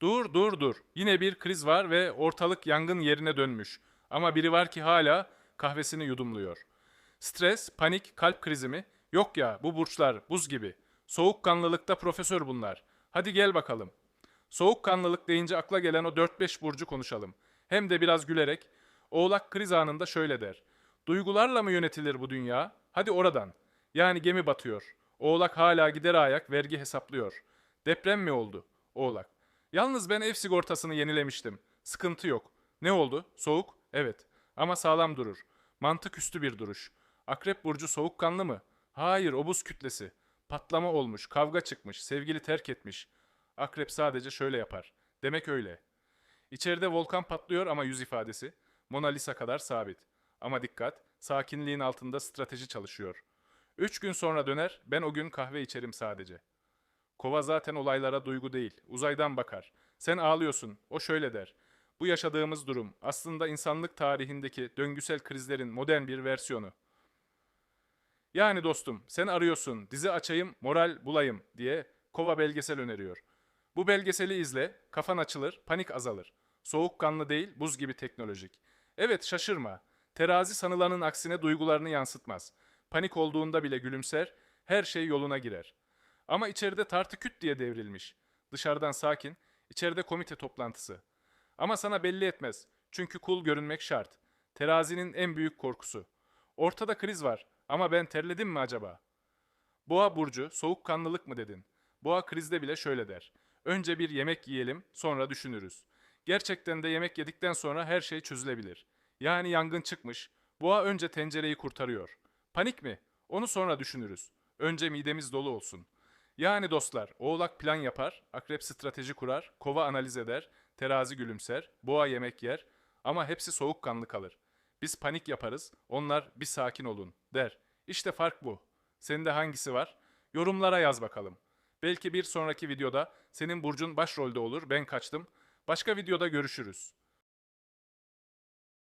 Dur dur dur. Yine bir kriz var ve ortalık yangın yerine dönmüş. Ama biri var ki hala kahvesini yudumluyor. Stres, panik, kalp krizi mi? Yok ya bu burçlar buz gibi. Soğukkanlılıkta profesör bunlar. Hadi gel bakalım. Soğukkanlılık deyince akla gelen o 4-5 burcu konuşalım. Hem de biraz gülerek. Oğlak kriz anında şöyle der. Duygularla mı yönetilir bu dünya? Hadi oradan. Yani gemi batıyor. Oğlak hala gider ayak vergi hesaplıyor. Deprem mi oldu? Oğlak. Yalnız ben ev sigortasını yenilemiştim. Sıkıntı yok. Ne oldu? Soğuk? Evet. Ama sağlam durur. Mantık üstü bir duruş. Akrep burcu soğukkanlı mı? Hayır, o kütlesi. Patlama olmuş, kavga çıkmış, sevgili terk etmiş. Akrep sadece şöyle yapar. Demek öyle. İçeride volkan patlıyor ama yüz ifadesi. Mona Lisa kadar sabit. Ama dikkat, sakinliğin altında strateji çalışıyor. Üç gün sonra döner, ben o gün kahve içerim sadece. Kova zaten olaylara duygu değil, uzaydan bakar. Sen ağlıyorsun, o şöyle der. Bu yaşadığımız durum aslında insanlık tarihindeki döngüsel krizlerin modern bir versiyonu. Yani dostum, sen arıyorsun, dizi açayım, moral bulayım diye Kova belgesel öneriyor. Bu belgeseli izle, kafan açılır, panik azalır. Soğukkanlı değil, buz gibi teknolojik. Evet şaşırma. Terazi sanılanın aksine duygularını yansıtmaz. Panik olduğunda bile gülümser, her şey yoluna girer. Ama içeride tartı küt diye devrilmiş. Dışarıdan sakin, içeride komite toplantısı. Ama sana belli etmez. Çünkü kul görünmek şart. Terazinin en büyük korkusu. Ortada kriz var ama ben terledim mi acaba? Boğa burcu soğukkanlılık mı dedin? Boğa krizde bile şöyle der. Önce bir yemek yiyelim, sonra düşünürüz. Gerçekten de yemek yedikten sonra her şey çözülebilir. Yani yangın çıkmış. Boğa önce tencereyi kurtarıyor. Panik mi? Onu sonra düşünürüz. Önce midemiz dolu olsun. Yani dostlar, oğlak plan yapar, akrep strateji kurar, kova analiz eder, terazi gülümser, boğa yemek yer ama hepsi soğukkanlı kalır. Biz panik yaparız, onlar bir sakin olun der. İşte fark bu. Sende hangisi var? Yorumlara yaz bakalım. Belki bir sonraki videoda senin burcun başrolde olur, ben kaçtım. Başka videoda görüşürüz.